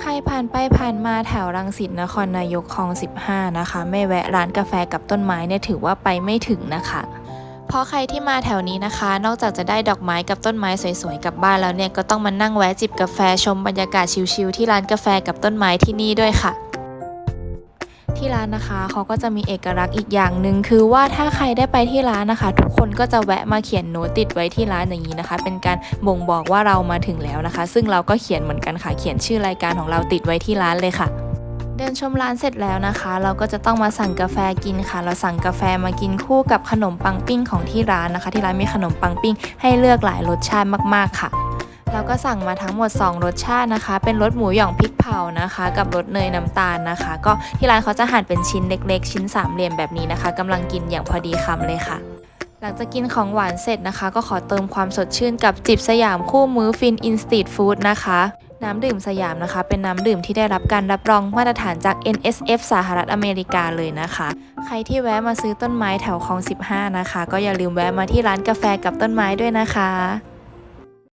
ใครผ่านไปผ่านมาแถวรังสิตนครนายกคลอง 15 นะคะ ไม่แวะร้านกาแฟกับต้นไม้เนี่ยถือว่าไปไม่ถึงนะคะ เพราะใครที่มาแถวนี้นะคะ นอกจากจะได้ดอกไม้กับต้นไม้สวยๆกลับบ้านแล้วเนี่ยก็ต้องมานั่งแวะจิบกาแฟชมบรรยากาศชิลๆที่ร้านกาแฟกับต้นไม้ที่นี่ด้วยค่ะ ที่ร้านนะคะ เขาก็จะมีเอกลักษณ์อีกอย่างหนึ่งคือว่าถ้าใครได้ไปที่ร้านนะคะ ทุกคนก็จะแวะมาเขียนโน้ตติดไว้ที่ร้านอย่างนี้นะคะ เป็นการบ่งบอกว่าเรามาถึงแล้วนะคะ ซึ่งเราก็เขียนเหมือนกันค่ะเขียนชื่อรายการของเราติดไว้ที่ร้านเลยค่ะเดินชมร้านเสร็จแล้วนะคะ เราก็จะต้องมาสั่งกาแฟกินค่ะ เราสั่งกาแฟมากินคู่กับขนมปังปิ้งของที่ร้านนะคะ ที่ร้านมีขนมปังปิ้ง ให้เลือกหลายรสชาติมากๆค่ะ เราก็สั่งมาทั้งหมด 2 รสชาตินะคะ เป็นรสหมูหย่องพริก เผานะคะ กับรสเนยน้ำตาลนะคะ ก็ที่ร้านเขาจะหั่นเป็นชิ้นเล็ก ๆ ชิ้นสามเหลี่ยมแบบนี้นะคะกำลังกินอย่างพอดีคำเลยค่ะ หลังจากกินของหวานเสร็จนะคะ ก็ขอเติมความสดชื่นกับจิบสยามคู่มื้อฟินอินสตีทฟู้ดนะคะน้ำดื่มสยามนะคะ เป็นน้ำดื่มที่ได้รับการรับรองมาตรฐานจาก NSF สหรัฐอเมริกาเลยนะคะ ใครที่แวะมาซื้อต้นไม้แถวคลอง 15 นะคะ ก็อย่าลืมแวะมาที่ร้านกาแฟกับต้นไม้ด้วยนะคะ